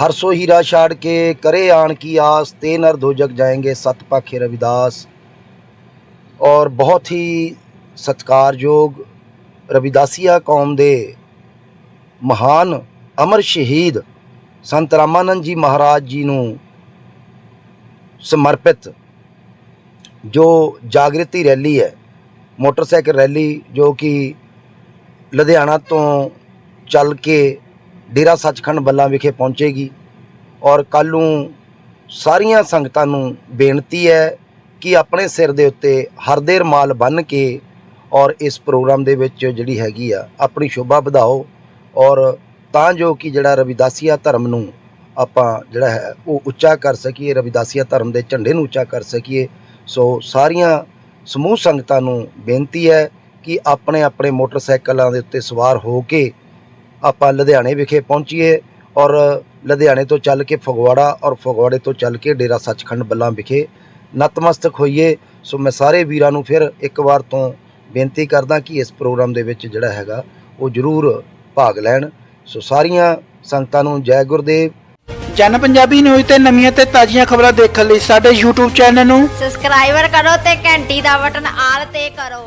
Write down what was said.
ਹਰਸੋ ਹੀਰਾ ਛਾੜ ਕੇ ਕਰੇ ਆਣ ਕੀ ਆਸ, ਤੇ ਨਰ ਦੋ ਜਗ ਜਾਏਂਗੇ ਸਤ ਪਾਖੇ ਰਵਿਦਾਸ। ਔਰ ਬਹੁਤ ਹੀ ਸਤਿਕਾਰਯੋਗ ਰਵਿਦਾਸੀਆ ਕੌਮ ਦੇ ਮਹਾਨ ਅਮਰ ਸ਼ਹੀਦ ਸੰਤ ਰਾਮਾਨੰਦ ਜੀ ਮਹਾਰਾਜ ਜੀ ਨੂੰ ਸਮਰਪਿਤ ਜੋ ਜਾਗਰਤੀ ਰੈਲੀ ਹੈ, ਮੋਟਰਸਾਈਕਲ ਰੈਲੀ ਜੋ ਕਿ ਲੁਧਿਆਣਾ ਤੋਂ ਚੱਲ ਕੇ ਡੇਰਾ ਸੱਚਖੰਡ ਬੱਲਾ ਵਿਖੇ ਪਹੁੰਚੇਗੀ। ਔਰ ਕੱਲ੍ਹ ਨੂੰ ਸਾਰੀਆਂ ਸੰਗਤਾਂ ਨੂੰ ਬੇਨਤੀ ਹੈ ਕਿ ਆਪਣੇ ਸਿਰ ਦੇ ਉੱਤੇ ਹਰਦੇ ਰਮਾਲ ਬੰਨ੍ਹ ਕੇ ਔਰ ਇਸ ਪ੍ਰੋਗਰਾਮ ਦੇ ਵਿੱਚ ਜਿਹੜੀ ਹੈਗੀ ਆ, ਆਪਣੀ ਸ਼ੋਭਾ ਵਧਾਓ। ਔਰ ਤਾਂ ਜੋ ਕਿ ਜਿਹੜਾ ਰਵਿਦਾਸੀਆ ਧਰਮ ਨੂੰ ਆਪਾਂ ਜਿਹੜਾ ਹੈ, ਉਹ ਉੱਚਾ ਕਰ ਸਕੀਏ, ਰਵਿਦਾਸੀਆ ਧਰਮ ਦੇ ਝੰਡੇ ਨੂੰ ਉੱਚਾ ਕਰ ਸਕੀਏ। ਸੋ ਸਾਰੀਆਂ ਸਮੂਹ ਸੰਗਤਾਂ ਨੂੰ ਬੇਨਤੀ ਹੈ ਕਿ ਆਪਣੇ ਆਪਣੇ ਮੋਟਰਸਾਈਕਲਾਂ ਦੇ ਉੱਤੇ ਸਵਾਰ ਹੋ ਕੇ ਆਪਾਂ ਲੁਧਿਆਣੇ ਵਿਖੇ ਪਹੁੰਚੀਏ ਔਰ ਲੁਧਿਆਣੇ ਤੋਂ ਚੱਲ ਕੇ ਫਗਵਾੜਾ ਔਰ ਫਗਵਾੜੇ ਤੋਂ ਚੱਲ ਕੇ ਡੇਰਾ ਸੱਚਖੰਡ ਬੱਲਾ ਵਿਖੇ ਨਤਮਸਤਕ ਹੋਈਏ। ਸੋ ਮੈਂ ਸਾਰੇ ਵੀਰਾਂ ਨੂੰ ਫਿਰ ਇੱਕ ਵਾਰ ਤੋਂ ਬੇਨਤੀ ਕਰਦਾ ਕਿ ਇਸ ਪ੍ਰੋਗਰਾਮ ਦੇ ਵਿੱਚ ਜਿਹੜਾ ਹੈਗਾ ਉਹ ਜ਼ਰੂਰ ਭਾਗ ਲੈਣ। ਸੋ ਸਾਰੀਆਂ ਸੰਗਤਾਂ ਨੂੰ ਜੈ ਗੁਰਦੇਵ। ਜਨ ਪੰਜਾਬੀ ਨਿਊਜ਼ ਤੇ ਨਵੀਆਂ ਤੇ ਤਾਜ਼ੀਆਂ ਖਬਰਾਂ ਦੇਖਣ ਲਈ ਸਾਡੇ YouTube ਚੈਨਲ ਨੂੰ ਸਬਸਕ੍ਰਾਈਬਰ ਕਰੋ ਤੇ ਘੰਟੀ ਦਾ ਬਟਨ ਆਲ ਤੇ ਕਰੋ।